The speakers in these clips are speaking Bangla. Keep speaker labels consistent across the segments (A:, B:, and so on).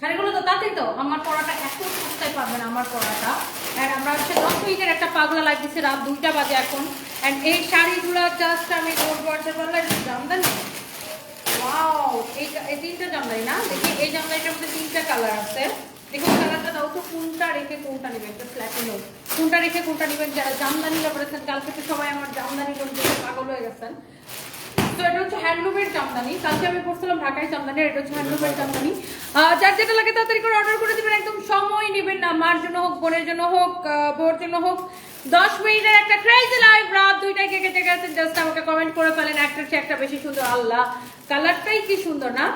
A: শাড়িগুলো তো তাতেই তো। আমার পড়াটা এত সস্তায় পাবেন আমার পড়াটা। অ্যান্ড আমরা হচ্ছে দশ মিনিটের একটা পাগলা লাগতেছে রাত দুইটা বাজে এখন। অ্যান্ড এই শাড়িগুলো জাস্ট আমি গোল পারলে জানতেন ওয়াও এই তিনটা জামদানি না? দেখি, এই জামদানিটার মধ্যে তিনটা কালার আছে। দেখুন কালারটা দাও তো, কোনটা রেখে কোনটা নেবেন? একটা ফ্ল্যাটে হোক কোনটা রেখে কোনটা নেবেন? যারা জামদানি করেছেন কালকে তো সবাই আমার জামদানি দেখে পাগল হয়ে গেছেন। হ্যান্ডলুমের আমি করে অর্ডার করে দশ একটা জাস্ট আমাকে কমেন্ট একটা বেশি সুন্দর। আল্লাহ কালারটাই কি সুন্দর না?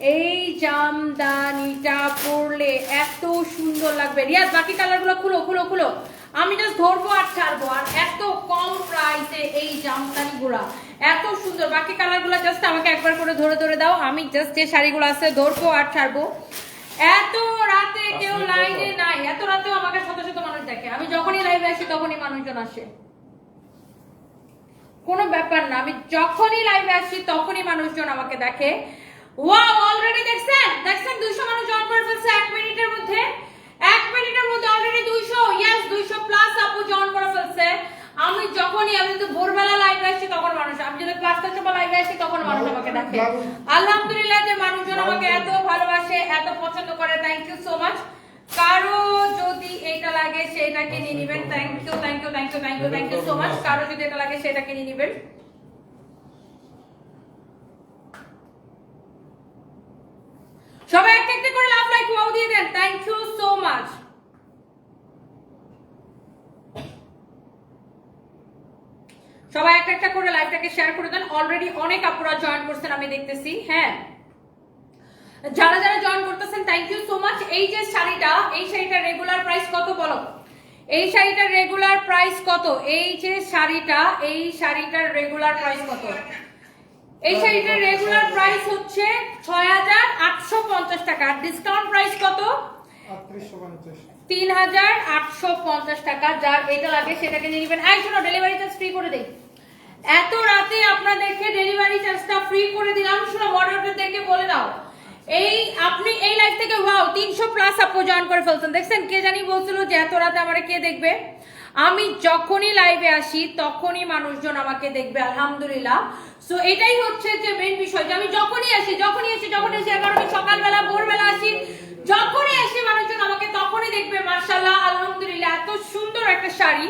A: এই জামদানিটা পরলে এত সুন্দর লাগবে। রিয়াজ, বাকি কালারগুলো খুলো খুলো খুলো। আমি জাস্ট ধরবো আর ছাড়বো, আর এত কম প্রাইসে এই জামদানি জামদানিগুলা এত সুন্দর। বাকি কালারগুলো জাস্ট আমাকে একবার করে ধরে ধরে দাও। আমি জাস্ট যে শাড়িগুলো আছে ধরবো আর ছাড়বো। এত রাতে কেউ লাইনে নাই। এত রাতেও আমাকে শত শত মানুষ দেখে। আমি যখনই লাইভে আসি তখনই মানুষজন আসে। কোনো ব্যাপার না। আমি যখনই লাইভে আসি তখনই মানুষজন আমাকে দেখে। ওয়াও অলরেডি দেখছেন? দেখছেন? 200 মানুষ জয়েন করে ফেলছে। এক মিনিটের মধ্যে এক মিনিটের মধ্যে অলরেডি 200 ইয়েস 200 প্লাস আপু জয়েন করে ফেলছে আমি যখনই আমি তো ভোরবেলা লাইভে আসি তখন মানুষ আমি যদি ক্লাসটার সময় লাইভে আসি তখন আলহামদুলিল্লাহ যে মানুষজন আমাকে এত ভালোবাসে এত পছন্দ করে থ্যাংক ইউ সো মাচ কারও যদি এটা লাগে সেটাকে নিয়ে নেবেন। Thank you thank you thank you thank you thank you so much কারও যদি এটা লাগে সেটাকে নিয়ে নেবেন। সবাই একটা একটা করে লাভ লাইক ওয়াও দিয়ে দেন। থ্যাংক ইউ সো মাচ সবাই একটা একটা করে লাইভটাকে শেয়ার করে দেন। অলরেডি অনেক আপুরা জয়েন করছেন, আমি দেখতেছি। হ্যাঁ। যারা যারা জয়েন করতেছেন থ্যাংক ইউ সো মাচ এই যে শাড়িটা, এই শাড়িটার রেগুলার প্রাইস কত বলো? এই শাড়িটার রেগুলার প্রাইস কত? এই যে শাড়িটা, এই শাড়িটার রেগুলার প্রাইস কত? এই শাড়িটার রেগুলার প্রাইস হচ্ছে ছয় হাজার আটশো পঞ্চাশ টাকা। ডিসকাউন্ট প্রাইস কত? তিন হাজার আটশো পঞ্চাশ টাকা। যার এটা লাগে সেটাকে নিয়ে নেবেন। এই শোনো ডেলিভারি চার্জ ফ্রি করে দেই। এত রাতে আপনাদেরকে ডেলিভারি চার্জটা ফ্রি করে দিলাম। শোনো মডারেটরদেরকে বলে দাও। এই, আপনি এই লাইভ থেকে ওয়াও তিনশো প্লাস আপু জয়েন করে ফেলছেন। দেখছেন, কে জানি বলছিল যে এত রাতে আমার কে দেখবে? আমি যখনই লাইভে আসি, তখনই মানুষজন আমাকে দেখবে, আলহামদুলিল্লাহ। সো এটাই হচ্ছে যে মেন বিষয় যে আমি যখনই আসি যখনই আসি যখনই আসি কারণ আমি সকালবেলা, ভোরবেলা আসি, যখনই আসি মানুষজন আমাকে তখনই দেখবে মার্শাল্লাহ আলহামদুলিল্লাহ, এত সুন্দর একটা শাড়ি।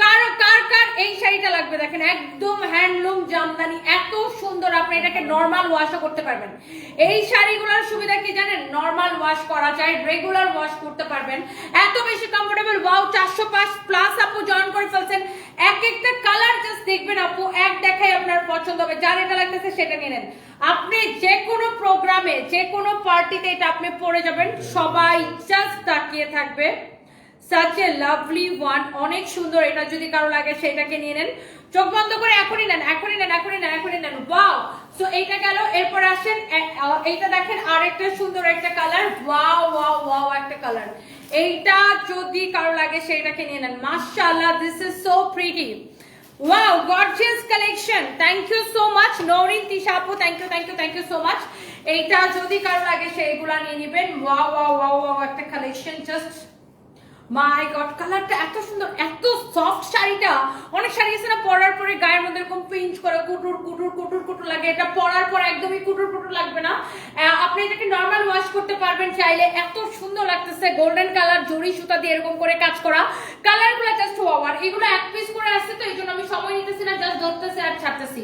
A: কার কার কার? এই শাড়িটা লাগবে, দেখেন, একদম হ্যান্ডলুম জামদানি, এত সুন্দর, আপনি এটাকে নর্মাল ওয়াশও করতে পারবেন। এই শাড়িগুলোর সুবিধা কি জানেন? নর্মাল ওয়াশ করা যায় রেগুলার ওয়াশ করতে পারবেন। এত বেশি কমফোর্টেবল ওয়াও চারশো পাঁচ প্লাস আপু জয়েন করে ফেলছেন। এক একটা কালার জাস্ট দেখবেন আপু, এক দেখাই আপনার পছন্দ হবে। যার এটা লাগতেছে সেটা নিয়ে নেন। আপনি যে কোনো প্রোগ্রামে যে কোনো পার্টিতে এটা আপনি পরে যাবেন, সবাই জাস্ট তাকিয়ে থাকবে। সাচ এ লাভলি ওয়ান অনেক সুন্দর এটা যদি কারও লাগে সেটাকে নিয়ে নেন। চোখ বন্ধ করে এখনই নেন এখনই নেন এখনই নেন এখনই নেন। ওয়াও সো এইটা গেল, এরপর আসেন এইটা দেখেন আরেকটা সুন্দর একটা কালার ওয়াও ওয়াও ওয়াও একটা কালার এইটা যদি কারও লাগে সেটাকে নিয়ে নেন। মাশাআল্লাহ this is so pretty wow gorgeous collection thank you so much Norin, Tisha আপু thank you thank you thank you so much এইটা যদি কারও লাগে, সেইগুলা নিয়ে নেবেন। ওয়াও ওয়াও ওয়াও ওয়াও একটা কালেকশন জাস্ট মাই গড কালারটা এত সুন্দর, এত সফট শাড়িটা। অনেক শাড়ি আছে না, পরার পরে গায়ের মধ্যে এরকম পিঞ্চ করে, কুটুর কুটুর কুটুর কুটুর লাগে। এটা পরার পর একদমই কুটুর কুটুর লাগবে না। আপনি এটাকে নর্মাল ওয়াশ করতে পারবেন চাইলে। এত সুন্দর লাগতেছে গোল্ডেন কালার জড়ি সুতা দিয়ে এরকম করে কাজ করা। কালারগুলো জাস্ট ওয়াও আর এগুলো এক পিস করে আসছে তো এই জন্য আমি সময় নিতেছি না জাস্ট ধরতেছি আর ছাড়তেছি।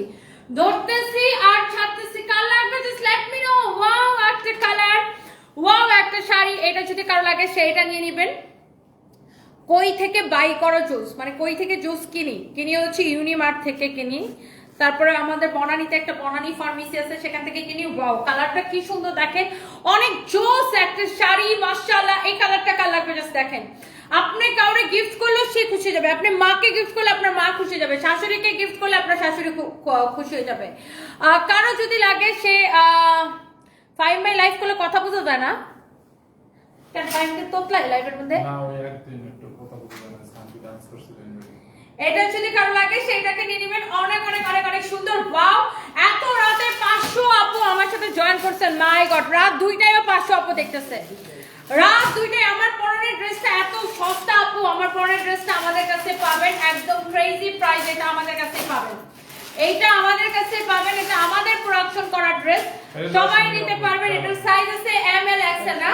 A: ধরতেছি আর ছাড়তেছি, কার লাগবে just let me know wow একটা কালার ওয়াও একটা শাড়ি। এটা যদি কারও লাগে, সেইটা নিয়ে নেবেন। কই থেকে বাই করা জুস মানে কই থেকে জুস কিনি? কিনি হচ্ছে ইউনিমার্ট থেকে কিনি। তারপরে আমাদের বনানীতে একটা বনানী ফার্মেসি আছে, সেখান থেকে কিনি। ওয়াও কালারটা কি সুন্দর দেখেন। অনেক জোস একটা শাড়ি, মাশাআল্লাহ, এই কালারটা কার লাগবে জাস্ট দেখেন। আপনি কাউরে গিফট করলেও সে খুশি যাবে। আপনি মাকে গিফট করলে আপনার মা খুশি যাবে। শাশুড়িকে গিফট করলে আপনার শাশুড়ি খুশি হয়ে যাবে। কারও যদি লাগে সে ফাইভ মাই লাইফ করলে কথা বোঝা যায় না? কেন ফাইভ তোতলাই লাইফের মধ্যে
B: না ওই একদিন একটু কথা বলতে পারেন শান্তি ডান্স করছিলেন
A: এটা যদি কারও লাগে সেটাকে নিয়ে নেবেন। অনেক অনেক অনেক অনেক সুন্দর। ওয়াও এত রাতে পাঁচশো আপু আমার সাথে জয়েন করছেন। মাই গড রাত দুইটায়ও পাঁচশো আপু দেখতেছে। রাত দুইটায় আমার পরনের ড্রেসটা এত সস্তা আপু। আমার পরনের ড্রেসটা আমাদের কাছে পাবেন। একদম ক্রেজি প্রাইস এটা আমাদের কাছে পাবেন। এইটা আমাদের কাছে পাবেন। এটা আমাদের প্রোডাকশন করা ড্রেস সবাই নিতে পারবেন। এটার সাইজ আছে এম এল এক্সেল না?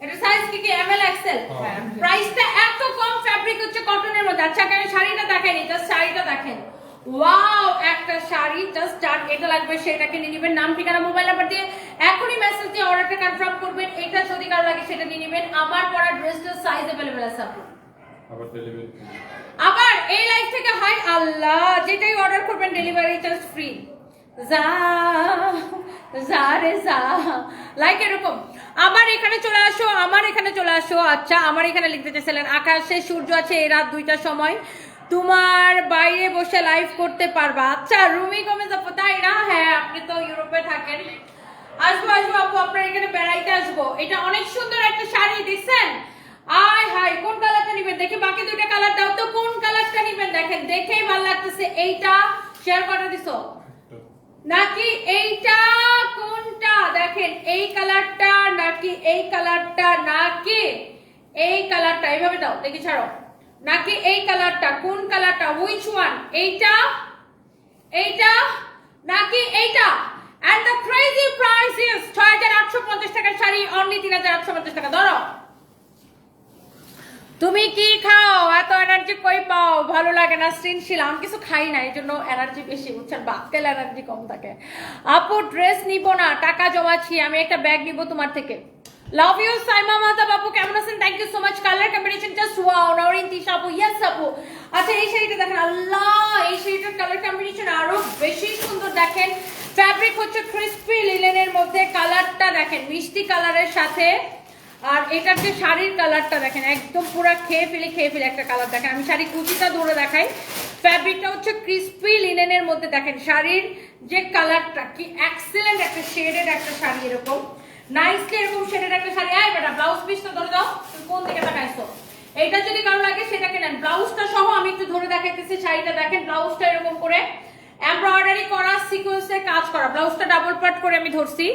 A: এটা সাইজ কি কি এম এল এক্সেল প্রাইসটা এত কম ফ্যাব্রিক হচ্ছে কটনের মধ্যে আচ্ছা কেন শাড়িটা দেখেন জাস্ট শাড়িটা দেখেন ওয়াও একটা শাড়ি জাস্ট যার এটা লাগবে সেটাকে নিয়ে নেবেন নাম ঠিকানা মোবাইল নাম্বার দিয়ে এখনই মেসেজ দিয়ে অর্ডারটা কনফার্ম করবেন এটা যদি কারো লাগে সেটা নিয়ে নেবেন আমার পরা ড্রেসটার সাইজ अवेलेबल আছে আপনার
C: আবার ডেলিভারি
A: আবার এই লাইফ থেকে হাই আল্লাহ যেটাই অর্ডার করবেন ডেলিভারি চার্জ ফ্রি যা যা রে যা লাইক এরকম আবার এখানে চলে আসো, আমার এখানে চলে আসো। আচ্ছা আমার এখানে লিখতে চাইছিলেন, আকাশে সূর্য আছে, এই রাত দুইটার সময়। তোমার বাইরে বসে লাইভ করতে পারবা। আচ্ছা রুমি কমে যাব তাই না? হ্যাঁ আপনি তো ইউরোপে থাকেন। আসব আসব আপু, আপনার এখানে বেড়াইতে আসব। এটা অনেক সুন্দর একটা শাড়ি দিচ্ছেন আয় হাই কোন কালারটা নিবেন? দেখে, বাকি দুইটা কালার দাও তো, কোন কালারটা নিবেন? দেখেন, দেখেই ভালো লাগতেছে। এইটা শেয়ার করা দিছো। নাকি এইটা কোনটা? দেখেন, এই কালারটা নাকি এই কালারটা, নাকি এই কালারটা, এইভাবে দাও, দেখি ছাড়ো। নাকি এই কালারটা, কোন কালারটা হুইচ ওয়ান এইটা এইটা, নাকি এইটা? And the crazy price is ছয় হাজার আটশো পঞ্চাশ টাকার শাড়ি অনলি তিন হাজার আটশো পঞ্চাশ টাকা। ধরো। তুমি কি খাও? এত এনার্জি কই পাও? ভালো লাগে না সৃণশীল আমি কিছু খাই না, এই জন্য এনার্জি বেশি, বুঝছেন? বাক্তেল এনার্জি কম থাকে। আপু ড্রেস নিব না, টাকা জমাচ্ছি, আমি একটা ব্যাগ নিব তোমার থেকে। লাভ ইউ সাইমা মাতা বাবু কেমন আছেন? Thank you so much colour combination just wow Norin Tisha আপু ইয়েস আপু। আচ্ছা এই শাড়িটা দেখেন, আল্লাহ, এই শাড়িটার কালার কম্বিনেশন আরও বেশি সুন্দর দেখেন। ফ্যাব্রিক হচ্ছে ক্রিস্পি লিলেনের মধ্যে কালারটা দেখেন, মিষ্টি কালারের সাথে। আর এটার যে শাড়ির কালারটা দেখেন, একদম পুরো খেয়ে ফেলে খেয়ে ফেলে একটা কালার দেখেন। আমি শাড়ি কুচিটা ধরে দেখাই। ফ্যাব্রিকটা হচ্ছে ক্রিসপি লিনেনের মধ্যে দেখেন, শাড়ির যে কালারটা, কি এক্সেলেন্ট একটা শেডেড একটা শাড়ি এরকম। নাইসলি এরকম শেডের একটা শাড়ি। আয় বেটা ব্লাউজ পিসটা ধরে দাও। কোন দিকে তাকাইছো? এটা যদি কারও লাগে, সেটাকে নেন। ব্লাউজটা সহ আমি একটু ধরে দেখাইতেছি, শাড়িটা দেখেন ব্লাউজটা এরকম করে। এমব্রয়ডারি করা সিকোয়েন্সের কাজ করা ব্লাউজটা ডাবল পার্ট করে আমি ধরছি।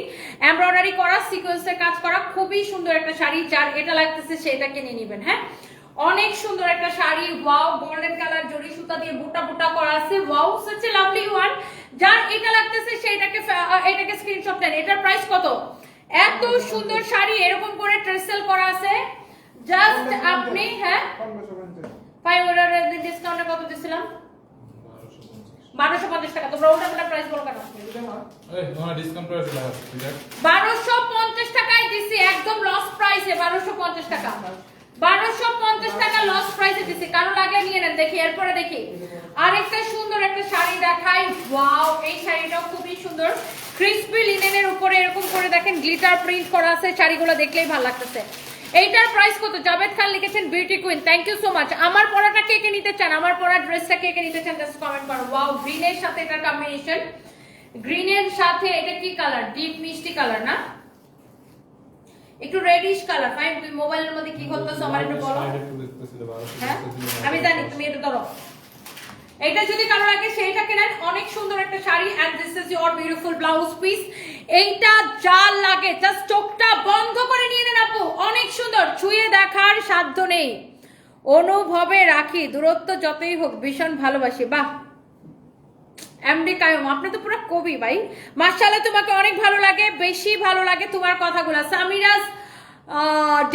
A: এমব্রয়ডারি করা সিকোয়েন্সের কাজ করা খুবই সুন্দর একটা শাড়ি যার এটা লাগতেছে সেটাকে নিয়ে নেবেন হ্যাঁ? অনেক সুন্দর একটা শাড়ি ওয়াও গোল্ডেন কালার জরি সুতা দিয়ে বুটা বুটা করা আছে wow such a lovely one যার এটা লাগতেছে সেটাকে এটাকে স্ক্রিনশট নেন এটার প্রাইস কত? এত সুন্দর শাড়ি এরকম করে ট্রেসেল করা আছে। জাস্ট আপনি হ্যাঁ? ফাইভ ডিসকাউন্টে কত দিছিলাম? বারোশো পঞ্চাশ টাকা। তোমরা ওটা প্রাইস বলো কেন?
C: এই তোমার ডিসকাউন্ট করে দিলা ঠিক আছে?
A: বারোশো পঞ্চাশ টাকায় দিছি একদম লস প্রাইসে বারোশো পঞ্চাশ টাকা। বারোশো পঞ্চাশ টাকা লস প্রাইসে দিছি কারও লাগে নিয়ে নেন দেখি এরপরে দেখি। আরেকটা সুন্দর একটা শাড়ি দেখাই। ওয়াও এই শাড়িটাও খুবই সুন্দর। ক্রিসপি লিনেনের উপরে এরকম করে দেখেন গ্লিটার প্রিন্ট করা আছে শাড়িগুলো দেখলেই ভালো লাগতেছে। এইটার প্রাইস কত? জাভেদ খান লিখেছেন beauty queen thank you so much আমার পরাটা কে কে নিতে চান? আমার পরা ড্রেসটা কে কে নিতে চান? জাস্ট কমেন্ট করো। ওয়াও গ্রিনের সাথে এটার কম্বিনেশন গ্রিনের সাথে এটা কি কালার ডিপ মিষ্টি কালার না? একটু রেডিশ কালার ফাইন তুমি মোবাইলের মধ্যে কি করতেছো আমার একটু বলো। হ্যাঁ? আমি জানি তুমি এটা ধরো। এটা যদি কারও লাগে সেইটা কেনেন অনেক সুন্দর একটা sari and this is your beautiful blouse piece এইটা যা লাগে জাস্ট চোখটা বন্ধ করে নিয়ে নেন আপু। অনেক সুন্দর, ছুঁয়ে দেখার সাধ্য নেই। অনুভবে রাখি, দূরত্ব যতই হোক, ভীষণ ভালোবাসি। বাহ! এমডি কায়ুম, আপনি তো পুরো কবি ভাই। মার্শাল্লাহ তোমাকে অনেক ভালো লাগে, বেশি ভালো লাগে তোমার কথাগুলো। Samira's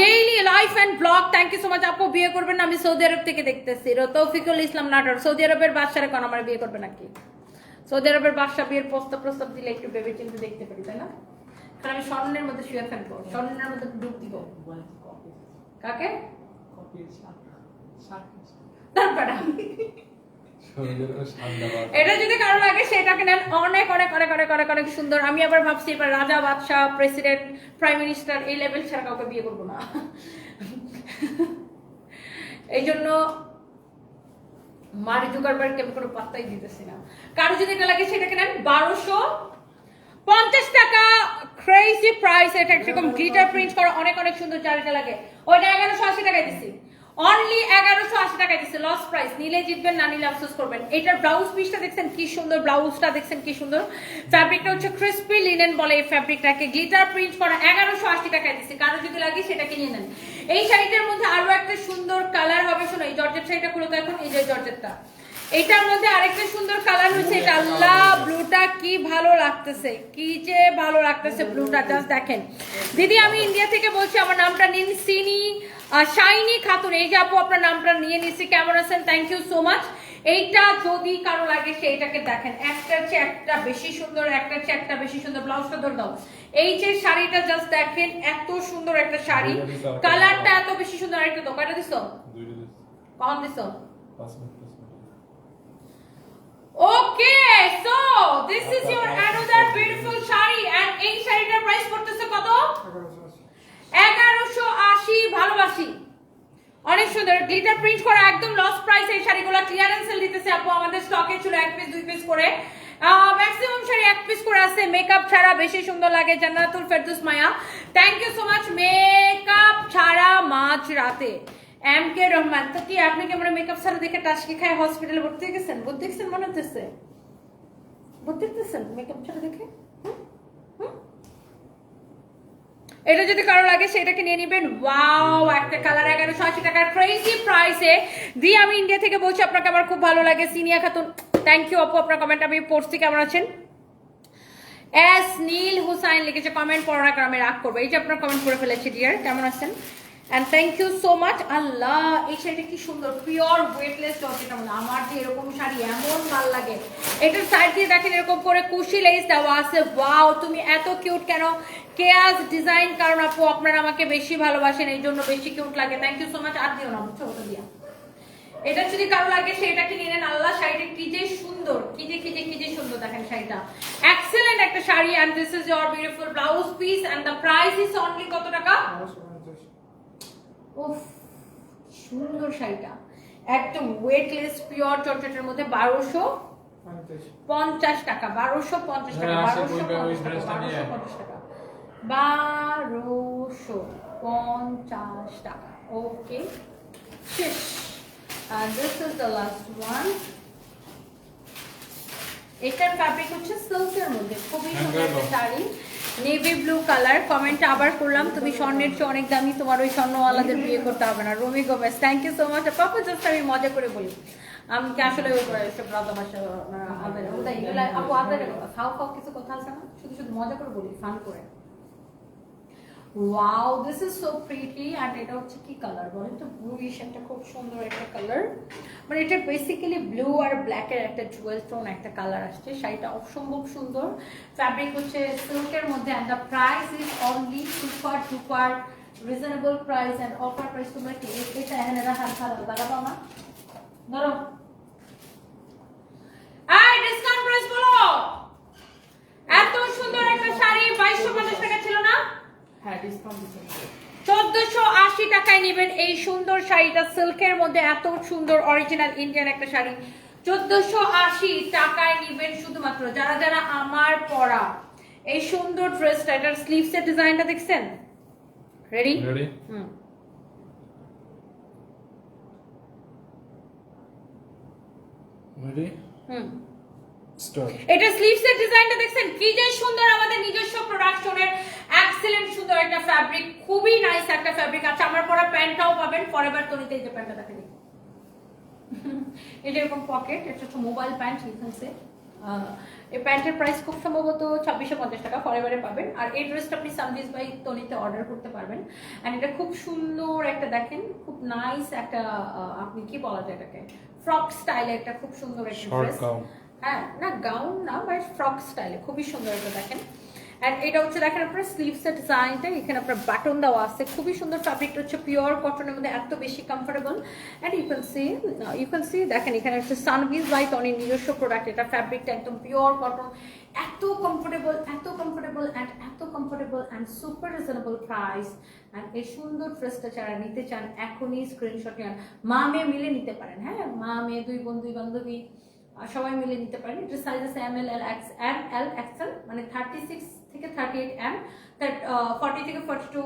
A: daily life and blog thank you so much আপু, বিয়ে করবেন না, আমি সৌদি আরব থেকে দেখতেছি। তৌফিকুল ইসলাম নাটক সৌদি আরবের বাদশারে কোন আমার বিয়ে করবে নাকি? সৌদি আরবের বাদশা বিয়ের প্রস্তাব প্রস্তাব দিলে একটু ভেবে চিন্তে দেখতে পারি, তাই না? কারণ আমি স্বর্ণের মধ্যে শুয়ে থাকব, স্বর্ণের মধ্যে ডুব দিব। কাকে। এটা যদি কারও লাগে, সেটাকে নেন। অনেক অনেক অনেক অনেক অনেক অনেক সুন্দর। আমি আবার ভাবছি, এবার রাজা, বাদশাহ, প্রেসিডেন্ট, প্রাইম মিনিস্টার, এই লেভেল ছাড়া কাউকে বিয়ে করব না। এই জন্য মারি জুগারবার্গকে আমি কোনো পাত্তাই দিতেছি না। কারও যদি এটা লাগে সেটা কেনেন বারোশো পঞ্চাশ টাকা। ক্রেজি প্রাইস এটা এরকম গ্লিটার প্রিন্ট করা, অনেক অনেক সুন্দর চারিটা লাগে। ওইটা এগারোশো আশি টাকায় দিছি। অনলি এগারোশো আশি টাকায় দিচ্ছে লস প্রাইস নিলে জিতবেন, না নিলে আফসোস করবেন। এটার ব্লাউজ পিসটা দেখছেন? কি সুন্দর ব্লাউজটা দেখছেন? কি সুন্দর। ফ্যাব্রিকটা হচ্ছে ক্রিস্পি লিনেন বলে এই ফ্যাব্রিকটাকে গ্লিটার প্রিন্ট করা এগারোশো আশি টাকায় দিচ্ছে। কারও যদি লাগে সেটা কিনে নেন। এই শাড়িটার মধ্যে আরও একটা সুন্দর কালার হবে, শোনো, এই জর্জেট শাড়িটা খুলে তো এখন, এই যে জর্জেটটা। এটার মধ্যে আরেকটা সুন্দর কালার হচ্ছে এটা আল্লাহ ব্লুটা কি ভালো লাগতেছে কি যে ভালো লাগতেছে ব্লুটা জাস্ট দেখেন। দিদি আমি ইন্ডিয়া থেকে বলছি আমার নামটা নিন সিনি শাইনি খাতুন। এই যে আপু আপনার নামটা নিয়ে নিচ্ছি কেমন আছেন? থ্যাংক ইউ সো মাচ এইটা যদি কারও লাগে সেইটাকে দেখেন। একটা চেয়ে একটা বেশি সুন্দর একটা চেয়ে একটা বেশি সুন্দর। ব্লাউজটা ধরে দাও এই যে শাড়িটা জাস্ট দেখেন এত সুন্দর একটা শাড়ি। কালারটা এত বেশি সুন্দর একটা দোকানটা দিছো? কম দিছো
C: পাঁচ মিনিট পাঁচ minute
A: Okay, so this is your another beautiful sari and এই শাড়িটার প্রাইস পড়তেছে কত?
B: এগারোশো আশি
A: এগারোশো আশি ভালোবাসি। অনেক সুন্দর। গ্লিটার প্রিন্ট করা একদম লস প্রাইস এই শাড়িগুলো। ক্লিয়ারেন্স সেল দিতেছে আপু আমাদের স্টকে ছিল এক পিস দুই পিস করে। ম্যাক্সিমাম শাড়ি এক পিস করে আছে। মেকআপ ছাড়া বেশি সুন্দর লাগে। Jannatul Ferdous Maya. Thank you so much makeup ছাড়া মাঝ রাতে। এম কে রহমান তো কি আপনি কি আমরা মেকআপ ছাড়া দেখে টাসকি খায় হসপিটালে ভর্তি হয়ে গেছেন? ভর্তি গেছেন মনে হচ্ছে ভর্তি হতেছেন মেকআপ ছাড়া দেখে? এটা যদি কারও লাগে, সেটাকে নিয়ে নেবেন। ওয়াও একটা কালার এগারোশো আশি টাকার ক্রেজি প্রাইসে দিয়ে আমি ইন্ডিয়া থেকে বলছি, আপনাকে আমার খুব ভালো লাগে। সিনিয়া খাতুন থ্যাংক ইউ আপু, আপনার কমেন্ট আমি পড়ছি, কেমন আছেন? এস নীল হুসাইন লিখেছে কমেন্ট পড়া না আমি রাগ করব। এই যে আপনার কমেন্ট করে ফেলেছি ডিয়ার কেমন আছেন? And thank you so much আল্লাহ, এই শাড়িটা কি সুন্দর। পিওর ওয়েটলেস জর্জেট আমার যে এরকম শাড়ি এমন ভালো লাগে। এটার সাইড দিয়ে দেখেন এরকম করে কুশি লেস দেওয়া আছে। ওয়াও তুমি এত কিউট কেন? কেয়াস ডিজাইন কারণ আপু, আপনারা আমাকে বেশি ভালোবাসেন, এই জন্য বেশি কিউট লাগে। থ্যাংক ইউ সো মাচ আর দিও না ওটা দিয়া। এটা যদি কারও লাগে সেটাকে নিয়ে নেন। আল্লাহ, শাড়িটা কি যে সুন্দর। কি যে কি যে কি যে সুন্দর দেখেন শাড়িটা। এক্সেলেন্ট একটা sari. And this is your beautiful blouse piece and the price is only কত টাকা। উফ সুন্দর শাড়িটা। একদম ওয়েটলেস পিওর চটচটের মধ্যে বারোশো
B: পঞ্চাশ।
A: টাকা বারোশো পঞ্চাশ টাকা
C: হ্যাঁ,
A: বারোশো পঞ্চাশ টাকা বারোশো পঞ্চাশ টাকা। বারোশো পঞ্চাশ টাকা। ওকে শেষ। আর this is the last one এটার ফ্যাব্রিক হচ্ছে সিল্কের মধ্যে। খুবই সুন্দর sari. Navy blue colour comment আবার করলাম, তুমি স্বর্ণের চেয়ে অনেক দামি, তোমার ওই স্বর্ণওয়ালাদের বিয়ে করতে হবে না। Robi Gomes thank you so much papa just আমি মজা করে বলি। আমি কি আসলে আপু আপনার খাও খাও কিছু কথা আছে না? শুধু শুধু মজা করে বলি ফান করে। Wow this is so pretty and এটা হচ্ছে কি কালার বলেন তো ব্লুইশ একটা খুব সুন্দর একটা কালার মানে এটা বেসিক্যালি ব্লু আর ব্ল্যাকের একটা জুয়েল টোন একটা কালার আসছে। শাড়িটা অসম্ভব সুন্দর। ফ্যাব্রিক হচ্ছে সিল্কের মধ্যে and the price is only super duper reasonable price and offer price তোমরা কি এটা এখানে রাখা ভালো লাগাবো আমার ধরো। এই ডিসকাউন্ট প্রাইস বলো। এত সুন্দর একটা শাড়ি, বাইশশো পঞ্চাশ টাকা ছিল না?
B: হ্যাঁ ডিসকাউন্ট দিচ্ছেন
A: চোদ্দশো আশি টাকায় নেবেন এই সুন্দর শাড়িটা। সিল্কের মধ্যে এত সুন্দর অরিজিনাল ইন্ডিয়ান একটা শাড়ি। চোদ্দশো আশি টাকায় নেবেন শুধুমাত্র যারা যারা আমার পরা। এই সুন্দর ড্রেসটা এটার স্লিভস এর ডিজাইনটা দেখছেন? রেডি
C: রেডি
A: হুম।
C: রেডি
A: হুম। এটা স্লিভস এর ডিজাইনটা দেখছেন? কি যে সুন্দর আমাদের নিজস্ব প্রোডাকশনের এক্সেলেন্ট সুন্দর একটা ফ্যাব্রিক খুবই নাইস একটা ফ্যাব্রিক আছে। আমার পরা প্যান্টটাও পাবেন ফরএভার তনিতে এই যে প্যান্টটা দেখেন এটা এরকম পকেট এটা হচ্ছে মোবাইল প্যান্ট লিখেছে এই প্যান্টের প্রাইস খুব সম্ভবত ছাব্বিশশো পঞ্চাশ টাকা ফরএভারে পাবেন। আর এই ড্রেসটা আপনি সানডিস বাই তনিতে অর্ডার করতে পারবেন। অ্যান্ড এটা খুব সুন্দর একটা দেখেন খুব নাইস একটা আপনি কি বলা যায় এটাকে? ফ্রক স্টাইলে একটা খুব সুন্দর একটা ড্রেস হ্যাঁ না গাউন না বাট ফ্রক স্টাইলে খুবই সুন্দর এটা দেখেন। এন্ড এটা হচ্ছে দেখেন আপনার স্লিভস এর ডিজাইনটা এখানে আপনার বাটন দেওয়া আছে। খুবই সুন্দর ফ্যাব্রিকটা হচ্ছে পিওর কটনের মধ্যে এত বেশি comfortable and you can see you can see দেখেন এখানে হচ্ছে সানভিজ বাই টনির নিজস্ব প্রোডাক্ট এটা ফ্যাব্রিকটা একদম পিওর কটন এত কমফোর্টেবল এত কমফোর্টেবল অ্যান্ড এত comfortable and super reasonable price and এই সুন্দর ড্রেসটা যারা নিতে চান, এখনই স্ক্রিনশট নেন। মা মেয়ে মিলে নিতে পারেন হ্যাঁ? মা মেয়ে দুই বোন বান্ধবী। সবাই মিলে নিতে পারেন। এটা আছে M L L X M L XL মানে থার্টি সিক্স থেকে থার্টি এইট এম ফর্টি থেকে ফর্টি টু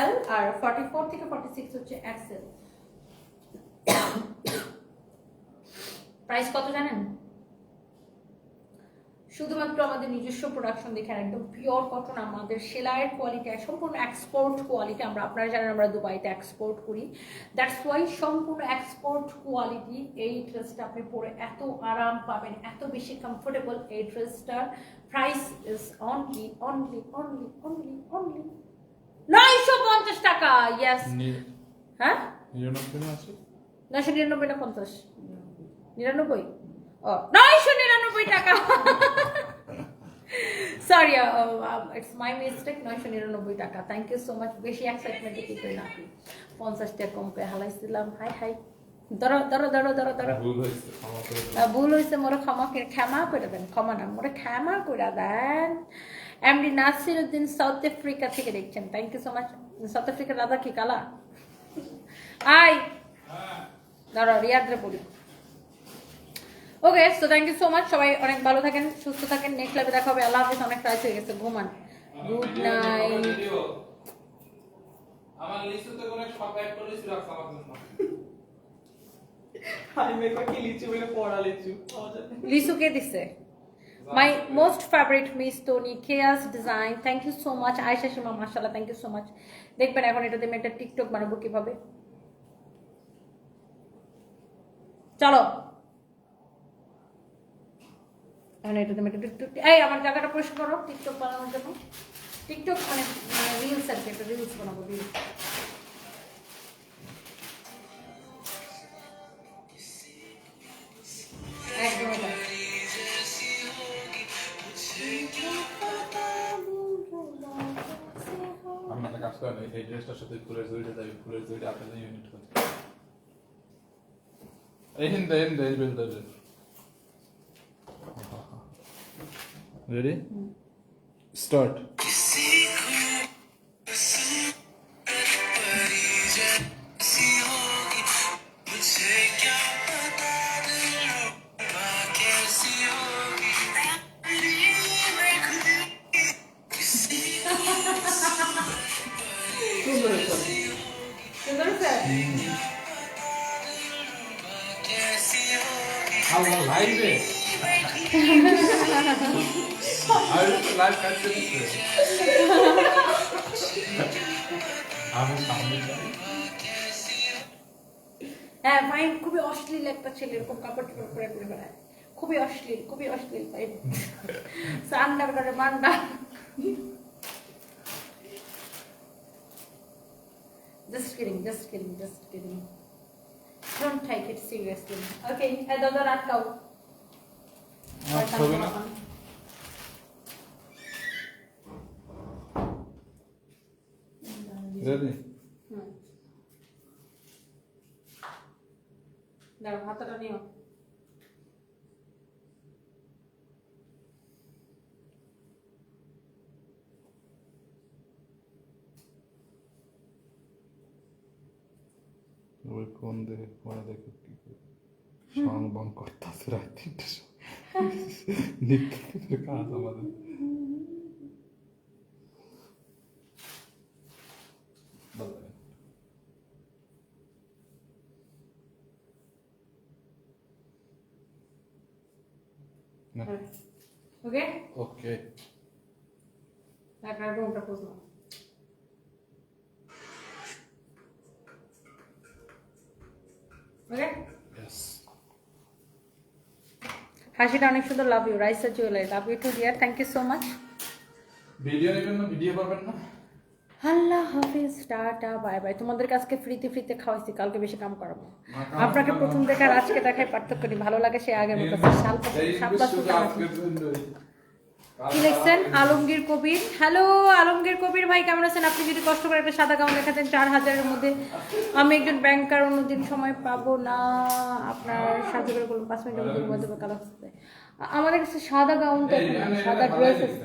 A: এল আর ফর্টি ফোর থেকে ফর্টি সিক্স হচ্ছে এক্সেল প্রাইস কত জানেন? শুধুমাত্র আমাদের নিজস্ব প্রোডাকশন দেখেন একদম পিওর কটন আমাদের সেলাইয়ের কোয়ালিটি সম্পূর্ণ এক্সপোর্ট কোয়ালিটি আমরা আপনারা জানেন আমরা দুবাইতে এক্সপোর্ট করি। দ্যাটস ওয়াই সম্পূর্ণ এক্সপোর্ট কোয়ালিটি এই ড্রেসটা আপনি পরে এত আরাম পাবেন এত বেশি কমফোর্টেবল এই ড্রেসটার price is only only only only only নয়শো পঞ্চাশ টাকা ইয়াস হ্যাঁ?
C: নিরানব্বই
A: নয়শো নিরানব্বই না পঞ্চাশ। নিরানব্বই? ও নয়শো নিরানব্বই টাকা। সরি ইটস মাই মিস্টেক নয়শো নিরানব্বই টাকা। থ্যাংক ইউ সো মাচ বেশি এক্সাইটমেন্টে কি করি না। পঞ্চাশ টাকা কম করে হালাইছিলাম। High high. ধরো ধরো ধরো ধরো ধরো।
C: ভুল হয়েছে ক্ষমা
A: মোরে ক্ষমা করে ক্ষমা করে দেন ক্ষমা না মোরে ক্ষমা করে দেন। MD Nasir Uddin South Africa থেকে দেখছেন। Thank you so much South আফ্রিকার দাদা কি কালা? আই দাঁড়া রিয়াদরে বলি okay so thank you so much সবাই অনেক ভালো থাকেন সুস্থ থাকেন। নেক্সট লাইভে দেখা হবে। আল্লাহ হাফিজ অনেক রাত হয়ে গেছে। ঘুমান। গুড নাইট
C: আমার লিস্টে করে সব অ্যাড করে দিছি রাখছ আমার জন্য।
B: আমি মেকআপ কি লিচু বলে পড়া লিচু?
A: লিসু কে দিছে? My most favourite Miss Tony কেয়াস design thank you so much Aysha Sima মার্শাল্লাহ থ্যাংক ইউ সো মাচ দেখবেন এখন এটাতে আমি একটা টিকটক বানাবো কীভাবে। চলো। এখন এটা আমি একটা এই, আমার জায়গাটা পরিষ্কার করো। টিকটক বানানোর জন্য। টিকটক মানে রিলস আর কি, একটা রিলস বানাবো রিলস
C: এই ড্রেসটার সাথে ফুলের জড়িটা দেবে ফুলের জড়িটা আপনাদের ইউনিট করতে এই হিন্দা হিন্দা, এই বেলটা রেডি স্টার্ট
B: সুন্দর হয়েছে
A: সুন্দর হয়েছে?
C: আমার লাইভে আর লাইভ কাটতে দিচ্ছে আমি সামনে যাই
A: হ্যাঁ ফাইন খুবই অশ্লীল একটা ছেলে এরকম কাপড় চোপড় পরে ঘুরে বেড়ায় খুবই অশ্লীল খুবই অশ্লীল ফাইন সান্ডার করে মান্ডা Just kidding, just kidding, just kidding. Don't take it seriously. Okay, এই দাদা রাত
C: না রেডি?
A: হাতটা নিও।
C: ওই ফোন দেখে ফোনে দেখে কি করে? সং বং করতেছে রাত তিনটে নিত্যের Nick
A: kalamadı.
C: Okay?
A: Okay. That I don't
C: propose.
A: হাসিটা অনেক সুন্দর love you R jewellery love you too dear thank you so much
C: video নেবেন না ভিডিও পাবেন না?
A: আল্লাহ হাফিজ টাটা বাই বাই তোমাদের আজকে ফ্রিতে ফ্রিতে খাওয়াইছি কালকে বেশি কাম করাবো আপনাকে প্রথম দেখার আজকে দেখায় পার্থক্য নেই ভালো লাগে সে আগে মতো। সাত কি লিখছেন? আলমগীর কবির। হ্যালো, আলমগীর কবির ভাই, কেমন আছেন? আপনি যদি কষ্ট করে একটা সাদা গাউন দেখাতেন, চার হাজারের মধ্যে। আমি একজন ব্যাংকার অন্যদিন সময় পাবো না। আপনার সাহায্য করে বলুন, পাঁচ মিনিটের মধ্যে কালো আমাদের কাছে সাদা গাউন সাদা ড্রেস। আছে।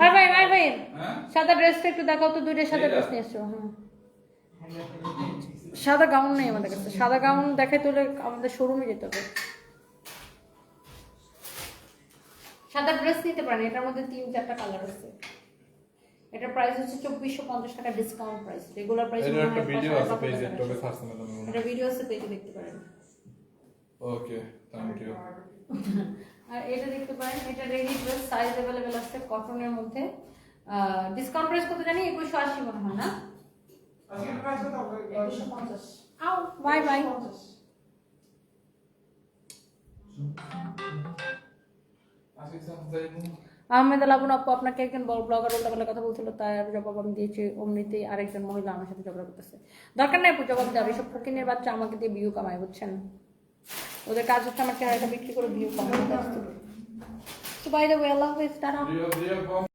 A: ভাই ভাই ভাই ভাই
C: হ্যাঁ?
A: সাদা ড্রেসটা একটু দেখাও তো, দুইটা সাদা ড্রেস নিয়ে এসছো হ্যাঁ। সাদা গাউন নেই আমাদের কাছে। সাদা গাউন দেখাই তোলে আমাদের শোরুমে যেতে হবে। সাদা ড্রেস নিতে পারেন এটার মধ্যে তিন চারটা কালার আছে। এটার প্রাইস হচ্ছে চব্বিশশো পঞ্চাশ টাকা ডিসকাউন্ট প্রাইস রেগুলার প্রাইস
C: একটা ভিডিও আছে পেজে তোকে ছাড়ছে না তুমি
A: এটা ভিডিও আছে পেজে দেখতে পারেন।
C: ওকে থ্যাংক ইউ
A: আর এটা দেখতে পারেন এটা রেডি ড্রেস সাইজ অ্যাভেলেবেল আছে কটনের মধ্যে। ডিসকাউন্ট প্রাইস কত জানি? একুশশো আশি মনে হয় না?
B: আজকে প্রাইস কত একুশশো পঞ্চাশ।
A: আও বাই বাই আহমেদ আলাবুন আপু আপনাকে একজন বড় ব্লগার উল্টাপাল্টা কথা বলছিল তার জবাব আমি দিয়েছি। অমনিতেই আরেকজন মহিলা আমার সাথে ঝগড়া করতেছে। দরকার নাই আপু জবাব দেওয়া। এইসব ফকিনের বাচ্চা আমাকে দিয়ে ভিউ কামায় বুঝছেন? ওদের কাজ হচ্ছে আমার চেহারাটা বিক্রি করে ভিউ কামায়। তো বাই দ্য ওয়ে আল্লাহ হাফেজ
C: রিয়া